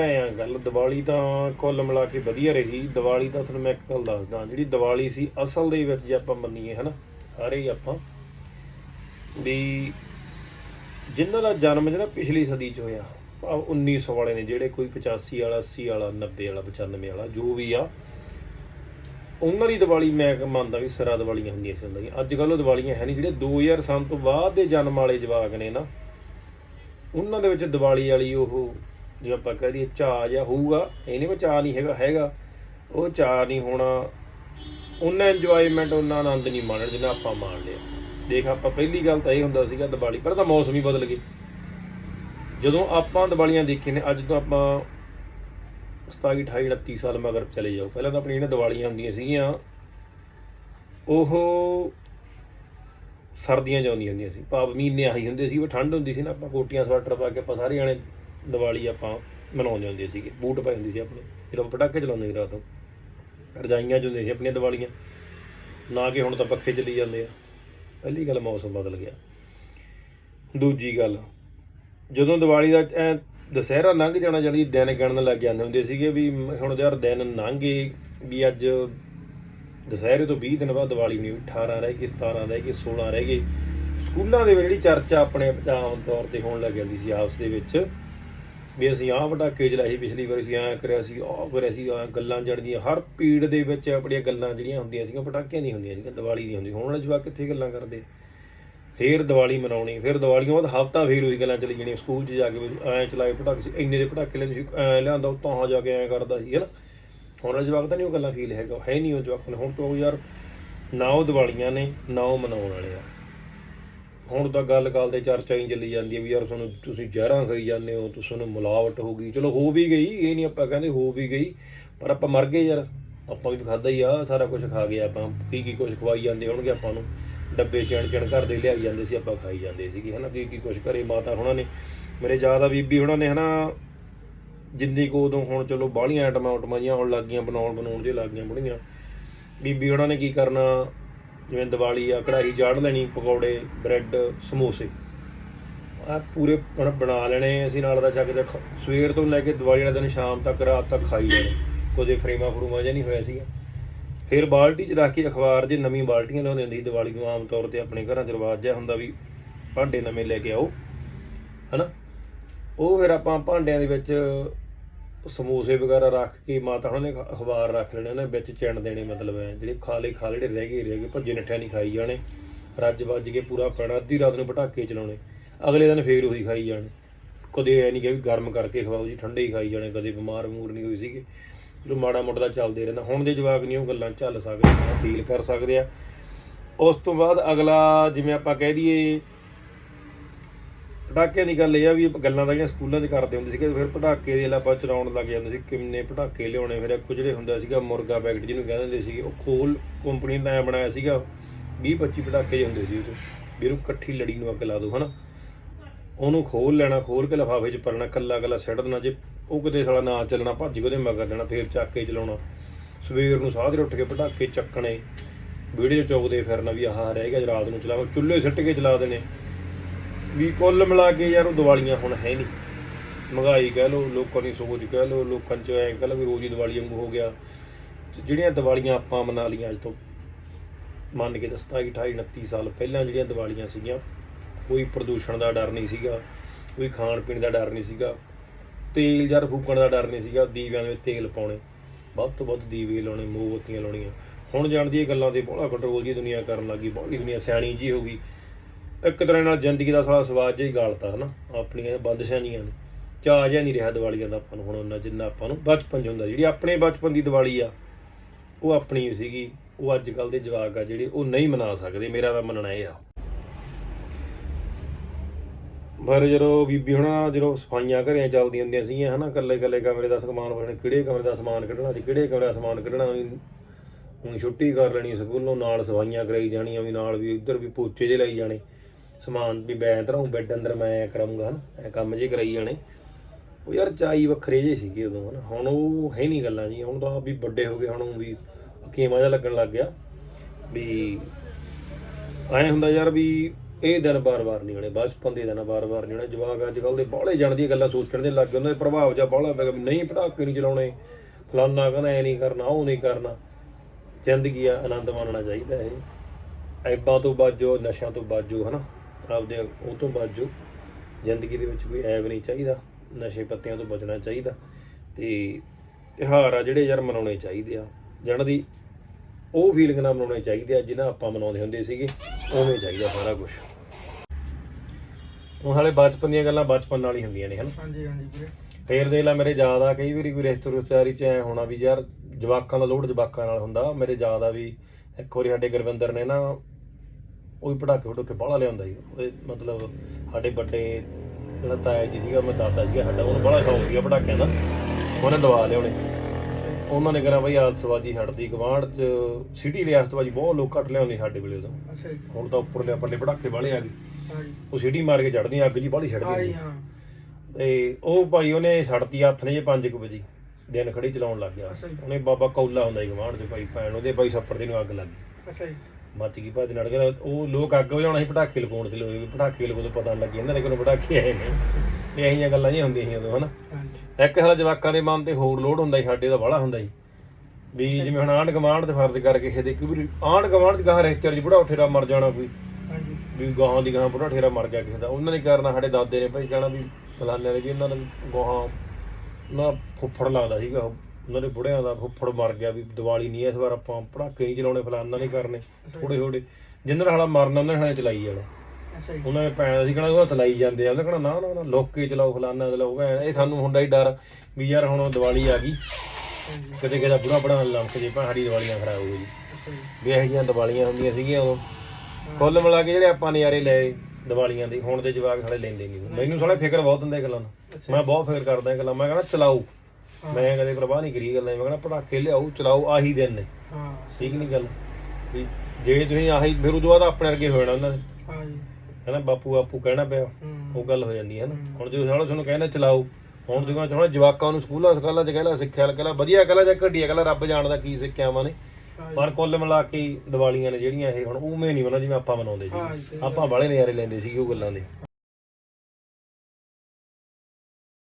ਐ ਆ ਗੱਲ, ਦੀਵਾਲੀ ਤਾਂ ਕੁੱਲ ਮਿਲਾ ਕੇ ਵਧੀਆ ਰਹੀ। ਦੀਵਾਲੀ ਤਾਂ ਤੁਹਾਨੂੰ ਮੈਂ ਇੱਕ ਗੱਲ ਦੱਸਦਾ, ਜਿਹੜੀ ਦੀਵਾਲੀ ਸੀ ਅਸਲ ਦੇ ਵਿੱਚ ਜੇ ਆਪਾਂ ਮੰਨੀਏ ਹਨਾ, ਸਾਰੇ ਹੀ ਆਪਾਂ, ਵੀ ਜਿਨ੍ਹਾਂ ਦਾ ਜਨਮ ਜਿਹੜਾ ਪਿਛਲੀ ਸਦੀ ਚ ਹੋਇਆ ਭਾਵ 1900 ਵਾਲੇ ਨੇ, ਜਿਹੜੇ ਕੋਈ 85 ਵਾਲਾ 80 ਵਾਲਾ 90 ਵਾਲਾ 95 ਵਾਲਾ, ਜੋ ਵੀ ਆ, ਉਹਨਾਂ ਦੀ ਦੀਵਾਲੀ ਮੈਂ ਮੰਨਦਾ ਵੀ ਸਿਰਾ ਦੀਵਾਲੀਆਂ ਹੁੰਦੀਆਂ ਸੀ ਹੁੰਦੀਆਂ ਅੱਜ ਕੱਲ੍ਹ ਉਹ ਦੀਵਾਲੀਆਂ ਹੈ ਨਹੀਂ, ਜਿਹੜੇ 2000 ਸਾਲ ਤੋਂ ਬਾਅਦ ਦੇ ਜਨਮ ਵਾਲੇ ਜਵਾਕ ਨੇ ਨਾ, ਉਹਨਾਂ ਦੇ ਵਿੱਚ ਦੀਵਾਲੀ ਵਾਲੀ ਉਹ ਜੇ ਆਪਾਂ ਕਹਿ ਦਈਏ ਚਾਅ ਜਿਹਾ ਹੋਊਗਾ ਇਹਨੇ ਵਿੱਚ ਚਾਅ ਨਹੀਂ ਹੈਗਾ ਹੈਗਾ। ਉਹ ਚਾਅ ਨਹੀਂ ਹੋਣਾ। ਉਹਨਾਂ ਇੰਜੋਇਮੈਂਟ ਉਹਨਾਂ ਆਨੰਦ ਨਹੀਂ ਮਾਣਨ ਜਿੰਨਾ ਆਪਾਂ ਮਾਣ ਲਿਆ। ਦੇਖ ਆਪਾਂ ਪਹਿਲੀ ਗੱਲ ਤਾਂ ਇਹ ਹੁੰਦਾ ਸੀਗਾ ਦੀਵਾਲੀ, ਪਰ ਤਾਂ ਮੌਸਮ ਹੀ ਬਦਲ ਗਏ ਜਦੋਂ ਆਪਾਂ ਦੀਵਾਲੀਆਂ ਦੇਖੇ ਨੇ, ਅੱਜ ਤੋਂ ਆਪਾਂ 27 28 29 ਸਾਲ ਮਗਰ ਚਲੇ ਜਾਓ। ਪਹਿਲਾਂ ਤਾਂ ਆਪਣੀ ਜਿਹੜੀਆਂ ਦੀਵਾਲੀਆਂ ਹੁੰਦੀਆਂ ਸੀਗੀਆਂ, ਉਹ ਸਰਦੀਆਂ ਜਾਂਦੀਆਂ ਹੁੰਦੀਆਂ ਸੀ। ਭਾਵ ਮਹੀਨੇ ਆਹੀ ਹੁੰਦੇ ਸੀ, ਉਹ ਠੰਡ ਹੁੰਦੀ ਸੀ ਨਾ, ਆਪਾਂ ਕੋਟੀਆਂ, ਸਵੈਟਰ ਪਾ ਕੇ ਆਪਾਂ ਸਾਰੇ ਜਾਣੇ ਦੀਵਾਲੀ ਆਪਾਂ ਮਨਾਉਂਦੇ ਹੁੰਦੇ ਸੀਗੇ, ਬੂਟ ਪਾਏ ਹੁੰਦੇ ਸੀ ਆਪਣੇ, ਜਦੋਂ ਆਪਾਂ ਪਟਾਕੇ ਚਲਾਉਂਦੇ ਸੀ ਰਾਤ ਨੂੰ, ਰਜਾਈਆਂ 'ਚ ਹੁੰਦੇ ਸੀ ਆਪਣੀਆਂ ਦੀਵਾਲੀਆਂ, ਨਾ ਕਿ ਹੁਣ ਤਾਂ ਪੱਖੇ ਚਲੀ ਜਾਂਦੇ ਆ, ਪਹਿਲੀ ਗੱਲ ਮੌਸਮ ਬਦਲ ਗਿਆ। ਦੂਜੀ ਗੱਲ, ਜਦੋਂ ਦੀਵਾਲੀ ਦਾ ਐ ਦੁਸਹਿਰਾ ਲੰਘ ਜਾਣਾ ਜਲਦੀ ਦਿਨ ਗਿਣਨ ਲੱਗ ਜਾਂਦੇ ਹੁੰਦੇ ਸੀਗੇ ਵੀ ਹੁਣ ਯਾਰ ਦਿਨ ਲੰਘ ਗਏ ਵੀ ਅੱਜ ਦੁਸਹਿਰੇ ਤੋਂ 20 ਦਿਨ ਬਾਅਦ ਦੀਵਾਲੀ ਨਹੀਂ 18 ਰਹਿ ਗਈ 17 ਰਹਿ ਗਏ 16 ਰਹਿ ਗਏ। ਸਕੂਲਾਂ ਦੇ ਵਿੱਚ ਜਿਹੜੀ ਚਰਚਾ ਆਪਣੇ ਆਮ ਤੌਰ ਤੇ ਹੋਣ ਲੱਗ ਜਾਂਦੀ ਸੀ, ਆਪਸ ਦੇ ਵਿੱਚ ਵੀ ਅਸੀਂ ਆਹ ਪਟਾਕੇ ਚਲਾਏ ਸੀ, ਪਿਛਲੀ ਵਾਰ ਅਸੀਂ ਐਂ ਕਰਿਆ ਸੀ, ਆਹ ਕਰਿਆ ਸੀ, ਆਹ ਗੱਲਾਂ ਜੜਦੀਆਂ ਹਰ ਪੀੜ ਦੇ ਵਿੱਚ ਆਪਣੀਆਂ ਗੱਲਾਂ ਜਿਹੜੀਆਂ ਹੁੰਦੀਆਂ ਸੀਗੀਆਂ, ਪਟਾਕਿਆਂ ਦੀਆਂ ਹੁੰਦੀਆਂ ਸੀਗੀਆਂ, ਦੀਵਾਲੀ ਦੀਆਂ ਹੁੰਦੀ ਹੁਣ ਵਾਲੇ ਜਵਾਕ ਕਿੱਥੇ ਗੱਲਾਂ ਕਰਦੇ? ਫੇਰ ਦੀਵਾਲੀ ਮਨਾਉਣੀ, ਫਿਰ ਦੀਵਾਲੀਆਂ ਬਾਅਦ ਹਫਤਾ ਫੇਰ ਉਹੀ ਗੱਲਾਂ ਚਲੀ ਜਾਣੀਆਂ, ਸਕੂਲ 'ਚ ਜਾ ਕੇ ਐਂ ਚਲਾਏ ਪਟਾਕੇ ਸੀ, ਇੰਨੇ ਦੇ ਪਟਾਕੇ ਲੈਂਦੇ ਸੀ, ਐਂ ਲਿਆਂਦਾ, ਉਤਾਂ ਜਾ ਕੇ ਐਂ ਕਰਦਾ ਸੀ, ਹੈਨਾ? ਹੁਣ ਵਾਲੇ ਜਵਾਕ ਤਾਂ ਨਹੀਂ ਉਹ ਗੱਲਾਂ ਫੀਲ ਹੈਗਾ ਹੈ ਨਹੀਂ ਉਹ ਜਵਾਕ ਹੁਣ ਤੋਂ ਯਾਰ ਨਾ ਉਹ ਦੀਵਾਲੀਆਂ ਨੇ, ਨਾ ਉਹ ਮਨਾਉਣ ਵਾਲੇ ਆ। ਹੁਣ ਤਾਂ ਗੱਲ ਗੱਲ ਤੇ ਚਰਚਾ ਹੀ ਚੱਲੀ ਜਾਂਦੀ ਹੈ ਵੀ ਯਾਰ ਤੁਹਾਨੂੰ ਤੁਸੀਂ ਜ਼ਹਿਰਾਂ ਖਾਈ ਜਾਂਦੇ ਹੋ, ਤੁਸੀਂ ਨੂੰ ਮਿਲਾਵਟ ਹੋ ਗਈ। ਚਲੋ ਹੋ ਵੀ ਗਈ, ਇਹ ਨਹੀਂ ਆਪਾਂ ਕਹਿੰਦੇ ਹੋ ਵੀ ਗਈ, ਪਰ ਆਪਾਂ ਮਰ ਗਏ ਯਾਰ। ਆਪਾਂ ਵੀ ਖਾਦਾ ਹੀ ਆ, ਸਾਰਾ ਕੁਝ ਖਾ ਗਏ ਆਪਾਂ। ਕੀ ਕੀ ਕੁਝ ਖਵਾਈ ਜਾਂਦੇ ਹੋਣਗੇ ਆਪਾਂ ਨੂੰ? ਡੱਬੇ ਚਣ ਚਣ ਘਰ ਦੇ ਲਿਆਈ ਜਾਂਦੇ ਸੀ, ਆਪਾਂ ਖਾਈ ਜਾਂਦੇ ਸੀਗੇ, ਹਨਾ? ਕੀ ਕੀ ਕੁਝ ਘਰੇ ਮਾਤਾ ਹੁਣਾਂ ਨੇ, ਮੇਰੇ ਜ਼ਿਆਦਾ ਬੀਬੀ ਹੁਣਾਂ ਨੇ, ਹਨਾ? ਜਿੰਨੀ ਕੋ ਉਦੋਂ ਹੁਣ ਚਲੋ ਬਾਹਲੀਆਂ ਆਈਟਮਾਂ ਉਟਮਾਂ ਜੀਆਂ ਹੁਣ ਲੱਗ ਗਈਆਂ ਬਣਾਉਣ ਬਣਾਉਣ ਜੇ ਲੱਗ ਗਈਆਂ ਬੁੜੀਆਂ। ਬੀਬੀ ਉਹਨਾਂ ਨੇ ਕੀ ਕਰਨਾ? ਜਿਵੇਂ ਦੀਵਾਲੀ ਆ, ਕੜਾਹੀ ਚਾੜ ਲੈਣੀ, ਪਕੌੜੇ, ਬ੍ਰੈਡ, ਸਮੋਸੇ। ਆ ਪੂਰੇ ਬਣਾ ਲੈਣੇ, ਅਸੀਂ ਨਾਲ ਦਾ ਚੱਕ ਤੇ ਸਵੇਰ ਤੋਂ ਲੈ ਕੇ ਦੀਵਾਲੀ ਵਾਲੇ ਦਿਨ, ਸ਼ਾਮ ਤੱਕ, ਰਾਤ ਤੱਕ ਖਾਈ ਜਾਣੇ। ਕੋਈ ਫਰੇਮਾ ਫਰੂਮਾ ਜਿਹਾ ਨਹੀਂ ਹੋਇਆ ਸੀਗਾ। ਫਿਰ ਬਾਲਟੀ 'ਚ ਰੱਖ ਕੇ ਅਖਬਾਰ ਜੇ ਨਵੀਂ ਬਾਲਟੀਆਂ ਲਿਆਉਂਦੇ ਹੁੰਦੀ ਸੀ ਦੀਵਾਲੀ ਨੂੰ, ਆਮ ਤੌਰ ਤੇ ਆਪਣੇ ਘਰਾਂ 'ਚ ਰਿਵਾਜ ਜਿਹਾ ਹੁੰਦਾ ਵੀ ਭਾਂਡੇ ਨਵੇਂ ਲੈ ਕੇ ਆਓ, ਹਨਾ? ਉਹ ਫਿਰ ਆਪਾਂ ਭਾਂਡਿਆਂ ਦੇ ਵਿੱਚ ਸਮੋਸੇ ਵਗੈਰਾ ਰੱਖ ਕੇ ਮਾਤਾ ਉਹਨਾਂ ਨੇ ਅਖਬਾਰ ਰੱਖ ਲੈਣੇ ਉਹਨਾਂ ਵਿੱਚ ਚਿਣ ਦੇਣੇ ਮਤਲਬ ਹੈ ਜਿਹੜੇ ਖਾਲੇ ਖਾਲੇ ਜਿਹੜੇ ਰਹਿ ਗਏ ਰਹਿ ਗਏ, ਭੱਜੇ ਨੱਠਿਆਂ ਨਹੀਂ ਖਾਈ ਜਾਣੇ। ਰੱਜ ਵੱਜ ਕੇ ਪੂਰਾ ਪੈਣਾ, ਅੱਧੀ ਰਾਤ ਨੂੰ ਪਟਾਕੇ ਚਲਾਉਣੇ, ਅਗਲੇ ਦਿਨ ਫੇਰ ਉਹੀ ਖਾਈ ਜਾਣੇ। ਕਦੇ ਐ ਨਹੀਂ ਕਿ ਵੀ ਗਰਮ ਕਰਕੇ ਖਵਾਓ ਜੀ, ਠੰਡੇ ਹੀ ਖਾਈ ਜਾਣੇ, ਕਦੇ ਬਿਮਾਰ ਮੂਰ ਨਹੀਂ ਹੋਈ ਸੀਗੇ। ਜੋ ਮਾੜਾ ਮੋਟਾ ਦਾ ਚੱਲਦੇ ਰਹਿੰਦਾ। ਹੁਣ ਦੇ ਜਵਾਕ ਨਹੀਂ ਉਹ ਗੱਲਾਂ ਝੱਲ ਸਕਦੇ ਫੀਲ ਕਰ ਸਕਦੇ ਆ। ਉਸ ਤੋਂ ਬਾਅਦ ਅਗਲਾ, ਜਿਵੇਂ ਆਪਾਂ ਕਹਿ ਦਈਏ ਪਟਾਕਿਆਂ ਦੀ ਗੱਲ ਇਹ ਆ ਵੀ ਗੱਲਾਂ ਤਾਂ ਜਿਹੜੀਆਂ ਸਕੂਲਾਂ 'ਚ ਕਰਦੇ ਹੁੰਦੇ ਸੀਗੇ, ਫਿਰ ਪਟਾਕੇ ਦੇ ਇਲਾਵਾ ਚਲਾਉਣ ਲੱਗ ਜਾਂਦੇ ਸੀ, ਕਿੰਨੇ ਪਟਾਕੇ ਲਿਆਉਣੇ, ਫਿਰ ਇੱਕ ਜਿਹੜੇ ਹੁੰਦਾ ਸੀਗਾ ਮੁਰਗਾ ਪੈਕਟ ਜਿਹਨੂੰ ਕਹਿੰਦੇ ਹੁੰਦੇ ਸੀਗੇ, ਉਹ ਖੋਲ ਕੰਪਨੀ ਦਾ ਐਂ ਬਣਾਇਆ ਸੀਗਾ 20 25 ਪਟਾਕੇ ਜਿਹੇ ਹੁੰਦੇ ਸੀ ਉਹ 'ਚ, ਵੀ ਇਹਨੂੰ ਇਕੱਠੀ ਲੜੀ ਨੂੰ ਅੱਗ ਲਾ ਦੋ, ਹਨਾ। ਉਹਨੂੰ ਖੋਲ ਲੈਣਾ, ਖੋਲ ਕੇ ਲਿਫਾਫੇ 'ਚ ਪਰਨਾ ਕੱਲਾ ਕੱਲਾ ਸਿੱਟ ਦੇਣਾ, ਜੇ ਉਹ ਕਿਤੇ ਸਾਲਾ ਨਾ ਚੱਲਣਾ, ਭੱਜ ਕੇ ਉਹਦੇ ਮਗਰ ਦੇਣਾ, ਫੇਰ ਚੱਕ ਕੇ ਚਲਾਉਣਾ। ਸਵੇਰ ਨੂੰ ਸਾਹ ਦੇ ਉੱਠ ਕੇ ਪਟਾਕੇ ਚੱਕਣੇ ਵੀਡੀਓ ਚੌਕਦੇ ਫਿਰਨਾ ਵੀ ਆਹ ਰਹਿ ਗਿਆ ਰਾਤ ਨੂੰ ਚਲਾਵਾ, ਚੁੱਲ੍ਹੇ ਸਿੱਟ ਕੇ ਚਲਾ ਦੇਣੇ। ਵੀ ਕੁੱਲ ਮਿਲਾ ਕੇ ਯਾਰ ਉਹ ਦੀਵਾਲੀਆਂ ਹੁਣ ਹੈ ਨਹੀਂ। ਮਹਿੰਗਾਈ ਕਹਿ ਲਓ, ਲੋਕਾਂ ਦੀ ਸੋਚ ਕਹਿ ਲਓ, ਲੋਕਾਂ 'ਚ ਐਂ ਕਹਿ ਲਓ ਵੀ ਰੋਜ਼ ਹੀ ਦੀਵਾਲੀ ਵਾਂਗੂ ਹੋ ਗਿਆ। ਤੇ ਜਿਹੜੀਆਂ ਦੀਵਾਲੀਆਂ ਆਪਾਂ ਮਨਾ ਲਈਆਂ ਅੱਜ ਤੋਂ, ਮੰਨ ਕੇ ਤਾਂ 27 28 29 ਸਾਲ ਪਹਿਲਾਂ ਜਿਹੜੀਆਂ ਦੀਵਾਲੀਆਂ ਸੀਗੀਆਂ, ਕੋਈ ਪ੍ਰਦੂਸ਼ਣ ਦਾ ਡਰ ਨਹੀਂ ਸੀਗਾ, ਕੋਈ ਖਾਣ ਪੀਣ ਦਾ ਡਰ ਨਹੀਂ ਸੀਗਾ, ਤੇਲ ਜਰ ਫੂਕਣ ਦਾ ਡਰ ਨਹੀਂ ਸੀਗਾ, ਦੀਵਿਆਂ ਦੇ ਵਿੱਚ ਤੇਲ ਪਾਉਣੇ। ਵੱਧ ਤੋਂ ਵੱਧ ਦੀਵੇ ਲਾਉਣੇ, ਮੋਮਬੱਤੀਆਂ ਲਾਉਣੀਆਂ। ਹੁਣ ਜਾਣਦੀ ਇਹ ਗੱਲਾਂ ਤੇ ਬੋਲਾ ਕੰਟਰੋਲ ਜੀ ਦੁਨੀਆ ਕਰਨ ਲੱਗੀ ਬੋਲੀ ਦੁਨੀਆ ਸਿਆਣੀ ਜੀ ਹੋ ਗਈ। ਇੱਕ ਤਰ੍ਹਾਂ ਨਾਲ ਜ਼ਿੰਦਗੀ ਦਾ ਸਾਰਾ ਸਵਾਦ ਜਿਹਾ ਹੀ ਗਾਲਤਾ, ਹਨਾ? ਆਪਣੀਆਂ ਬੰਦਸ਼ਾਂ ਨਹੀਂ ਨੇ। ਚਾਅ ਜਿਹਾ ਨਹੀਂ ਰਿਹਾ ਦੀਵਾਲੀਆਂ ਦਾ ਆਪਾਂ ਨੂੰ, ਹੁਣ ਉਹਨਾਂ ਜਿੰਨਾ ਆਪਾਂ ਨੂੰ ਬਚਪਨ 'ਚ ਹੁੰਦਾ। ਜਿਹੜੀ ਆਪਣੇ ਬਚਪਨ ਦੀ ਦੀਵਾਲੀ ਆ, ਉਹ ਆਪਣੀ ਸੀਗੀ। ਉਹ ਅੱਜ ਕੱਲ ਦੇ ਜਵਾਕ ਆ ਜਿਹੜੇ ਉਹ ਨਹੀਂ ਮਨਾ ਸਕਦੇ, ਮੇਰਾ ਤਾਂ ਮੰਨਣਾ ਇਹ ਆ। ਪਰ ਜਦੋਂ ਬੀਬੀ ਹੁਣਾ ਜਦੋਂ ਸਫਾਈਆਂ ਘਰਿਆਂ ਚੱਲਦੀਆਂ ਹੁੰਦੀਆਂ ਸੀਗੀਆਂ, ਹਨਾ? ਕੱਲੇ ਕੱਲੇ ਕਮਰੇ ਦਾ ਸਮਾਨ ਹੋਣੇ ਕਿਹੜੇ ਕਮਰੇ ਦਾ ਸਮਾਨ ਕੱਢਣਾ ਸੀ, ਕਿਹੜੇ ਕਮਰੇ ਦਾ ਸਮਾਨ ਕੱਢਣਾ ਹੁਣ ਛੁੱਟੀ ਕਰ ਲੈਣੀ, ਸਕੂਲੋਂ ਨਾਲ ਸਫਾਈਆਂ ਕਰਾਈ ਜਾਣੀਆਂ, ਵੀ ਨਾਲ ਵੀ ਇੱਧਰ ਵੀ ਪੋਚੇ ਜੇ ਲਾਈ ਜਾਣੇ। ਸਮਾਨ ਵੀ ਮੈਂ ਧਰਾਉਂ ਬੈੱਡ ਅੰਦਰ ਮੈਂ ਕਰਾਉਂਗਾ ਹਨਾ ਇਹ ਕੰਮ ਜੇ ਕਰਾਈ ਜਾਣੇ। ਉਹ ਯਾਰ ਚਾਈ ਵੱਖਰੇ ਜੇ ਸੀਗੇ ਉਦੋਂ ਹਨਾ, ਹੁਣ ਉਹ ਹੈ ਨਹੀਂ ਗੱਲਾਂ ਜੀ, ਹੁਣ ਤਾਂ ਵੀ ਵੱਡੇ ਹੋ ਗਏ, ਹੁਣ ਵੀ ਕੀਮਾ ਜਿਹਾ ਲੱਗਣ ਲੱਗ ਗਿਆ। ਵੀ ਐਂ ਹੁੰਦਾ ਯਾਰ ਵੀ ਇਹ ਦਿਨ ਬਾਰ-ਬਾਰ ਨਹੀਂ ਆਉਣੇ, ਬਚਪਨ ਦੇ ਦਿਨ ਬਾਰ-ਬਾਰ ਨਹੀਂ ਆਉਣੇ, ਜਵਾਕ ਅੱਜ ਕੱਲ ਦੇ ਬਾਹਲੇ ਜਾਣ ਦੀਆਂ ਗੱਲਾਂ ਸੋਚਣ ਦੇ ਲੱਗ ਗਏ, ਉਹਨਾਂ ਦੇ ਪ੍ਰਭਾਵ ਜਾਂ ਬਾਹਲਾ ਪੈ ਗਿਆ ਵੀ ਨਹੀਂ ਪਟਾਕੇ ਨਹੀਂ ਚਲਾਉਣੇ, ਫਲਾਨਾ ਕਹਿੰਦਾ ਐ ਨਹੀਂ ਕਰਨਾ, ਉਹ ਨਹੀਂ ਕਰਨਾ। ਜ਼ਿੰਦਗੀ ਆ ਆਨੰਦ ਮਾਣਨਾ ਚਾਹੀਦਾ ਇਹ। ਐਬਾਂ ਤੋਂ ਬਾਜੋ, ਨਸ਼ਿਆਂ ਤੋਂ ਬਾਜੋ ਹਨਾ। ਆਪਦੇ ਉਹ ਤੋਂ ਬਾਜੋ ਜ਼ਿੰਦਗੀ ਦੇ ਵਿੱਚ ਕੋਈ ਐਬ ਨਹੀਂ ਚਾਹੀਦਾ ਨਸ਼ੇ ਪੱਤਿਆਂ ਤੋਂ ਬਚਣਾ ਚਾਹੀਦਾ ਤੇ ਤਿਉਹਾਰ ਆ ਜਿਹੜੇ ਯਾਰ ਮਨਾਉਣੇ ਚਾਹੀਦੇ ਆ ਜਿਹਨਾਂ ਦੀ ਉਹ ਫੀਲਿੰਗ ਨਾਲ ਮਨਾਉਣੇ ਚਾਹੀਦੇ ਆ ਜਿਹਨਾਂ ਆਪਾਂ ਮਨਾਉਂਦੇ ਹੁੰਦੇ ਸੀਗੇ ਉਵੇਂ ਚਾਹੀਦਾ ਸਾਰਾ ਕੁਝ ਹੁਣ ਹਾਲੇ ਬਚਪਨ ਦੀਆਂ ਗੱਲਾਂ ਬਚਪਨ ਨਾਲ ਹੀ ਹੁੰਦੀਆਂ ਨੇ ਹਨਾ? ਹਾਂਜੀ ਹਾਂਜੀ ਵੀਰੇ। ਫੇਰ ਦੇਖ ਲੈ ਮੇਰੇ ਯਾਦ ਆ ਕਈ ਵਾਰੀ ਕੋਈ ਰਿਸ਼ਤੇ ਰੁਸ਼ਤੇਦਾਰੀ ਚ ਐ ਹੋਣਾ ਵੀ ਯਾਰ ਜਵਾਕਾਂ ਦਾ ਲੋਡ ਜਵਾਕਾਂ ਨਾਲ ਹੁੰਦਾ ਮੇਰੇ ਯਾਦ ਆ ਵੀ ਇੱਕ ਵਾਰੀ ਸਾਡੇ ਗੁਰਵਿੰਦਰ ਨੇ ਨਾ ਉਹ ਵੀ ਪੜਾਕੇ ਪੜੂਕੇ ਬਾਹਲਾ ਲਿਆਉਂਦਾ ਸੀ ਉਹਦੇ ਮਤਲਬ ਸਾਡੇ ਵੱਡੇ ਜਿਹੜਾ ਤਾਇਆ ਜੀ ਸੀਗਾ ਮੈਂ ਦਾਦਾ ਸੀਗਾ ਸਾਡਾ ਉਹਨੂੰ ਬੜਾ ਸ਼ੌਂਕ ਸੀਗਾ ਪੜਾਕਿਆਂ ਦਾ। ਉਹਨੇ ਦਵਾ ਲਿਆਉਣੇ ਉਹਨਾਂ। ਨੇ ਕਰਾ ਬਈ ਆਲਸਵਾਜੀ ਹਟਦੀ ਗਵਾਂਢ ਚ ਸਿਟੀ ਲਿਆਸਤਵਾਜੀ ਬਹੁਤ ਲੋਕ ਕੱਟ ਲਿਆਉਂਦੇ ਸਾਡੇ ਵੇਲੇ ਉਦੋਂ। ਅੱਛਾ ਜੀ। ਹੁਣ ਤਾਂ ਉੱਪਰਲੇ ਪਰਲੇ ਪੜਾਕੇ ਵਾਲੇ ਆ ਗਏ। ਹਾਂਜੀ ਉਹ ਸਿਟੀ ਮਾਰ ਕੇ ਚੜਦੀ ਅੱਗ ਜੀ ਬਾਹਲੀ ਛੱਡਦੀ ਹਾਂਜੀ ਹਾਂ। ਤੇ ਉਹ ਭਾਈ ਉਹਨੇ ਛੱਡਤੀ ਹੱਥ ਨੇ ਜੇ 5 ਵਜੇ। ਦਿਨ ਖੜੀ ਚਲਾਉਣ ਲੱਗ ਗਿਆ। ਅੱਛਾ ਜੀ। ਉਹਨੇ ਬਾਬਾ ਕੌਲਾ ਹੁੰਦਾ ਸੀ ਗਵਾਂਢ ਚ ਭਾਈ ਭੈਣ ਉਹਦੇ ਭਾਈ ਛੱਪੜ ਦੇ ਨੂੰ ਅੱਗ ਲੱਗ ਗਈ। ਅੱਛਾ ਜੀ। ਮੱਚ ਗਈ ਭੱਜ ਨੜ ਗਿਆ। ਉਹ ਲੋਕ ਅੱਗ ਵਜਾਉਣਾ ਸੀ ਪਟਾਕੇ ਲਗਾਉਣ ਤੇ ਲੋਕ। ਪਟਾਕੇ ਲਗਾਉਣ ਤੋਂ ਪਤਾ ਨੀ ਲੱਗੀ ਇਹਨਾਂ ਨੇ ਕਿਹਨੂੰ ਪਟਾਕੇ ਆਏ ਨੇ। ਇਹ ਇਹੀਆਂ ਗੱਲਾਂ ਜੀ ਹੁੰਦੀਆਂ ਸੀ ਉਦੋਂ ਹਨਾ? ਇੱਕ ਸਾਲਾ ਜਵਾਕਾਂ ਦੇ ਮਨ ਤੇ ਹੋਰ ਲੋਡ ਹੁੰਦਾ ਸੀ ਸਾਡੇ ਦਾ ਬੜਾ ਹੁੰਦਾ ਸੀ। ਵੀ ਜਿਵੇਂ ਹੁਣ ਆਂਢ ਗਵਾਂਢ ਤੇ ਫਰਜ਼ ਕਰਕੇ ਕਿਸੇ ਦੇ ਵੀ ਆਂਢ ਗਵਾਂਢ ਚ ਗਾਹ ਰਿਸ਼ਤੇਦਾਰ ਜੀ ਬੁੜਾ ਠੇਰਾ ਮਰ ਜਾਣਾ ਕੋਈ। ਹਾਂਜੀ। ਵੀ ਗਾਹਾਂ ਦੀ ਗਾਹਾਂ ਬੁੜਾ ਠੇਰਾ ਮਰ ਗਿਆ ਕਿਸੇ ਦਾ। ਉਹਨਾਂ ਨੇ ਕਰਨਾ ਸਾਡੇ ਦਾਦੇ ਨੇ ਭਾਈ ਕਹਿਣਾ ਵੀ ਫਲਾਣੇ ਦੇ ਵੀ ਇਹਨਾਂ ਦਾ ਗਾਹਾਂ ਨਾ ਫੁੱਫੜ ਲੱਗਦਾ ਸੀਗਾ। ਉਹਨਾਂ ਦੇ ਬੁੜਿਆਂ ਦਾ ਫੁੱਫੜ ਮਰ ਗਿਆ ਵੀ ਦੀਵਾਲੀ ਨਹੀਂ ਇਸ ਵਾਰ ਆਪਾਂ ਪੜਾਕੇ ਨਹੀਂ ਚਲਾਉਣੇ ਫਲਾਨਾ ਨਹੀਂ ਕਰਨੇ ਥੋੜੇ ਥੋੜੇ ਜਿੰਨਾਂ ਦਾ ਹਾਲਾ ਮਰਨਾ ਉਹਨਾਂ ਨੇ ਚਲਾਈ ਜਾਣਾ। ਅੱਛਾ ਜੀ। ਉਹਨਾਂ ਨੇ ਪੈਣ ਅਸੀਂ ਕਹਣਾ ਉਹ ਚਲਾਈ ਜਾਂਦੇ ਆ। ਉਹਨੇ ਕਹਣਾ ਨਾ ਨਾ ਨਾ ਲੋਕੇ ਚਲਾਓ ਫਲਾਨਾ ਚਲਾਓ। ਇਹ ਸਾਨੂੰ ਹੁੰਦਾ ਹੀ ਡਰ ਵੀ ਯਾਰ ਹੁਣ ਦੀਵਾਲੀ ਆ ਗਈ। ਕਿਤੇ ਕਿਤੇ ਬੁੜਾ ਬੜਾ ਲੰਕ ਜੇ ਸਾਡੀ ਦੀਵਾਲੀਆਂ ਖਰਾਬ ਹੋ ਗਈ ਵੀ ਇਹੋ ਜਿਹੀਆਂ ਦੀਵਾਲੀਆਂ ਹੁੰਦੀਆਂ ਸੀਗੀਆਂ ਉਦੋਂ। ਕੁੱਲ ਮਿਲਾ ਕੇ ਜਿਹੜੇ ਆਪਾਂ ਨਜ਼ਾਰੇ ਲਏ ਦੀਵਾਲੀਆਂ ਦੇ ਹੁਣ ਦੇ ਜਵਾਕ ਸਾਲੇ ਲੈਂਦੇ ਨਹੀਂ। ਮੈਨੂੰ ਸਾਲੇ ਫਿਕਰ ਬਹੁਤ ਹੁੰਦਾ ਇਹ ਗੱਲਾਂ ਦਾ। ਮੈਂ ਬਹੁਤ ਫਿਕਰ ਕਰਦਾ ਇਹ ਗੱਲਾਂ। ਮੈਂ ਕਹਿੰਦਾ ਚਲਾਓ। ਮੈਂ ਕਦੇ ਪਰਵਾਹ ਨਹੀਂ ਕਰੀ ਗੱਲਾਂ ਦੀ। ਮੈਂ ਕਹਿੰਦਾ ਪਟਾਕੇ ਲਿਆਓ ਚਲਾਓ ਆਹੀ ਦਿਨ ਨੇ। ਹਾਂ। ਠੀਕ ਨਹੀਂ ਗੱਲ। ਵੀ ਜੇ ਤੁਸੀਂ ਆਹੀ ਫਿਰ ਉਦੋਂ ਬਾਅਦ ਆਪਣੇ ਵਰਗੇ ਹੋ ਜਾਣਾ ਉਹਨਾਂ ਨੇ। ਹਾਂਜੀ ਕਹਿੰਦਾ ਬਾਪੂ ਬਾਪੂ ਕਹਿਣਾ ਪਿਆ। ਹੂੰ। ਉਹ ਗੱਲ ਹੋ ਜਾਂਦੀ ਹੈ ਨਾ। ਹੁਣ ਜਦੋਂ ਸਾਲਾ ਤੁਹਾਨੂੰ ਕਹਿੰਦਾ ਚਲਾਓ ਹੁਣ ਤੁਸੀਂ ਚਾਹਣਾ ਜਵਾਕਾਂ ਨੂੰ ਸਕੂਲਾਂ ਸਕਾਲਾਂ 'ਚ ਕਹਿਲਾ ਸਿੱਖਿਆ ਕਹਿਲਾ ਵਧੀਆ ਕਹਿਲਾ ਜਾਂ ਘਟੀਆ ਕਹਿਲਾ ਰੱਬ ਜਾਣਦਾ ਕੀ ਸਿੱਖਿਆਵਾਂ ਨੇ। ਪਰ ਕੁੱਲ ਮਿਲਾ ਕੇ ਦੀਵਾਲੀਆਂ ਨੇ ਜਿਹੜੀਆਂ ਇਹ ਹੁਣ ਉਵੇਂ ਨਹੀਂ ਮਨਾ ਜਿਵੇਂ ਆਪਾਂ ਮਨਾਉਂਦੇ ਹਾਂ, ਸੀ ਸਹੀ ਆਪਾਂ ਬਾਲੇ ਨਜ਼ਾਰੇ ਲੈਂਦੇ ਸੀਗੇ ਉਹ ਗੱਲਾਂ ਦੇ।